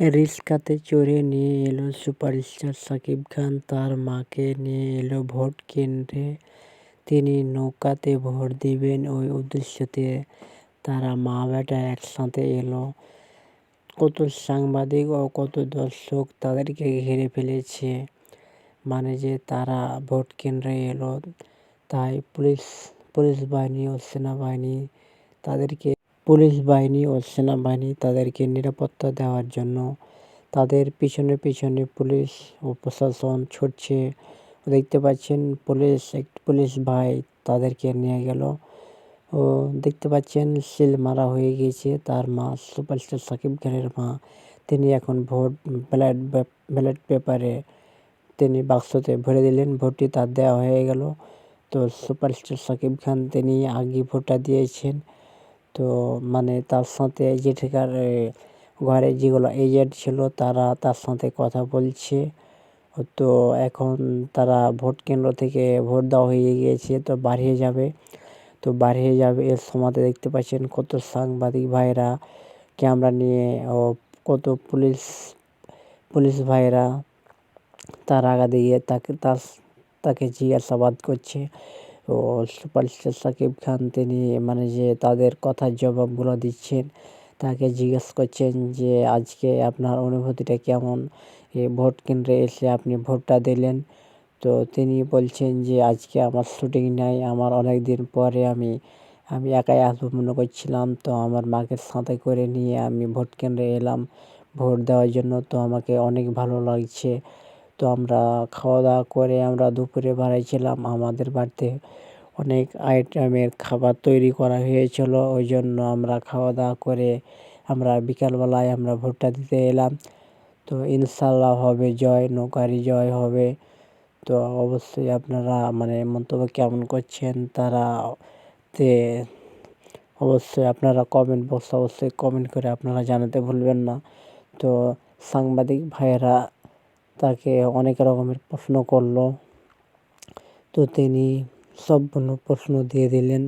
রিকশাতে চড়ে নিয়ে এলো সুপারস্টার শাকিব খান, তার মাকে নিয়ে এলো ভোট কেন্দ্রে। তিনি নৌকাতে ভোট দিবেন ওই উদ্দেশ্যতে। তারা মা বেটা একসাথে এলো। কত সাংবাদিক ও কত দর্শক তাদেরকে ঘিরে ফেলেছে। মানে যে তারা ভোট কেন্দ্রে এলো, তাই পুলিশ পুলিশ বাহিনী ও সেনাবাহিনী তাদেরকে পুলিশ বাহিনী ও সেনাবাহিনী তাদেরকে নিরাপত্তা দেওয়ার জন্য তাদের পিছনে পিছনে পুলিশ ও প্রশাসন ছুটছে। দেখতে পাচ্ছেন পুলিশ, এক পুলিশ ভাই তাদেরকে নিয়ে গেল। ও দেখতে পাচ্ছেন সিল মারা হয়ে গিয়েছে। তার মা সুপারস্টার সাকিব খানের মা। তিনি এখন ভোট ব্যালট ব্যালট পেপারে তিনি বাক্সতে ভরে দিলেন। ভোটটি তার দেওয়া হয়ে গেল। তো সুপারস্টার সাকিব খান তিনি আগে ভোটটা দিয়েছেন। তো মানে তার সাথে যেঠিকার ঘরে যেগুলো এজেন্ট ছিল তারা তার সাথে কথা বলছে। তো এখন তারা ভোট কেন্দ্র থেকে ভোট দেওয়া হয়ে গিয়েছে, তো বাড়িয়ে যাবে। তো বাড়িয়ে যাবে এর সময় দেখতে পাচ্ছেন কত সাংবাদিক ভাইরা, ক্যামেরা নিয়ে ও কত পুলিশ পুলিশ ভাইরা তার আগা দিয়ে তাকে, তার, তাকে জিজ্ঞাসাবাদ করছে। ও সুপারস্টার সাকিব খান তিনি মানে যে তাদের কথার জবাবগুলো দিচ্ছেন, তাকে জিজ্ঞেস করছেন যে আজকে আপনার অনুভূতিটা কেমন? এই ভোট কেন্দ্রে এসে আপনি ভোটটা দিলেন। তো তিনি বলছেন যে আজকে আমার শুটিং নাই, আমার অনেক দিন পরে আমি আমি একাই আসব মনে করছিলাম। তো আমার মাকে সাথে করে নিয়ে আমি ভোট কেন্দ্রে এলাম। ভোট দেওয়ার জন্য তো আমাকে অনেক ভালো লাগছে। তো আমরা খাওয়া দাওয়া করে আমরা দুপুরে বাড়াইছিলাম আমাদের বাড়িতে অনেক আইটেমের খাবার তৈরি করা হয়েছিল। ওই জন্য আমরা খাওয়া দাওয়া করে আমরা বিকালবেলায় আমরা ভোটটা দিতে এলাম। তো ইনশাল্লাহ হবে, জয়, নৌকারি জয় হবে। তো অবশ্যই আপনারা মানে মন্তব্য কেমন করছেন তারা তে অবশ্যই আপনারা কমেন্ট বক্সে অবশ্যই কমেন্ট করে আপনারা জানাতে ভুলবেন না। তো সাংবাদিক ভাইয়েরা তাকে অনেক রকমের প্রশ্ন করল। তো তিনি সব প্রশ্ন দিয়ে দিলেন।